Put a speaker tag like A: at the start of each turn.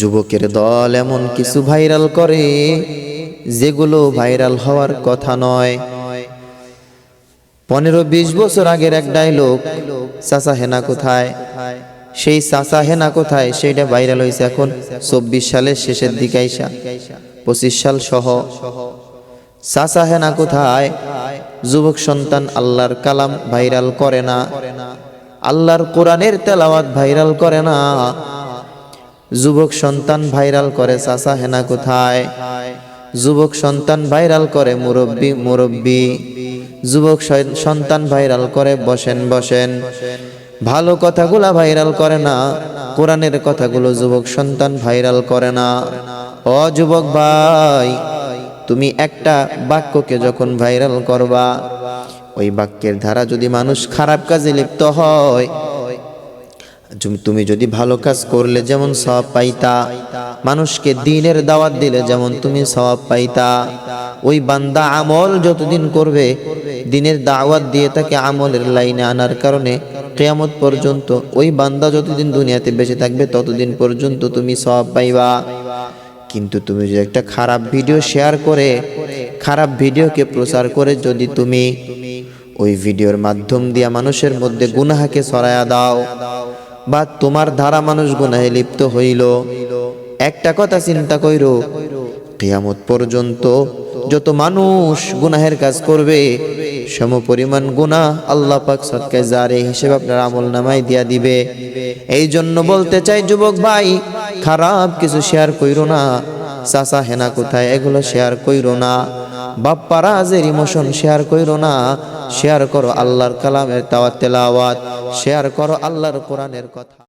A: যুবকের দল এমন কিছু ভাইরাল করে, যেগুলো ভাইরাল হওয়ার কথা নয়। পনেরো বিশ বছর আগের এক ডায়লগ, চাচা হেনা কোথায়? সেই চাচা হেনা কোথায়, সেইটা ভাইরাল হয়েছে এখন চব্বিশ সালের শেষের দিকে আইসা, পঁচিশ সাল সহ। চাচা হেনা কোথায়? যুবক সন্তান আল্লাহর কালাম ভাইরাল করে না। আল্লাহর কোরআনের তেলাওয়াত ভাইরাল করে না। যুবক সন্তান ভাইরাল করে, চাচা, হেনা কোথায়? যুবক সন্তান ভাইরাল করে, মুরব্বি মুরব্বি। যুবক সন্তান ভাইরাল করে, বসেন বসেন। ভালো কথাগুলা ভাইরাল করে না, কোরআনের কথাগুলো যুবক সন্তান ভাইরাল করে না। ও যুবক ভাই, তুমি একটা বাক্যকে যখন ভাইরাল করবা, ওই বাক্যের ধারা যদি মানুষ খারাপ কাজে লিপ্ত হয় তুমি- যদি ভালো কাজ করলে যেমন সব পাইতা, মানুষকে দিনের দাওয়াত দিলে যেমন তুমি সব পাইতা। ওই বান্দা আমল যতদিন করবে, দিনের দাওয়াত দিয়ে তাকে আমলের লাইনে আনার কারণে কেয়ামত পর্যন্ত ওই বান্দা যতদিন দুনিয়াতে বেঁচে থাকবে, ততদিন পর্যন্ত তুমি সব পাইবা। কিন্তু তুমি যদি একটা খারাপ ভিডিও শেয়ার করে, খারাপ ভিডিওকে প্রচার করে যদি তুমি, ওই ভিডিওর মাধ্যম দিয়া মানুষের মধ্যে গুনাহাকে ছড়ায়া দাও। বা তোমার ধারা মানুষ গুনাহে লিপ্ত হইল। একটা কথা চিন্তা কইরো, কিয়ামত পর্যন্ত যত মানুষ গুনাহের কাজ করবে, সম পরিমাণ গুণা আল্লাহ পাক সৎকায় জারে হিসেবে আপনার আমল নামায় দিয়া দিবে। এই জন্য বলতে চাই, যুবক ভাই, খারাপ কিছু শেয়ার কইরো না। চাচা হেনা কোথায়? এগুলো শেয়ার কইরো না। বাপ্পারা আজের ইমোশন শেয়ার কইরো না। শেয়ার করো আল্লাহর কালামের তাওয়াত তেলাওয়াত। শেয়ার করো আল্লাহর কোরআনের কথা।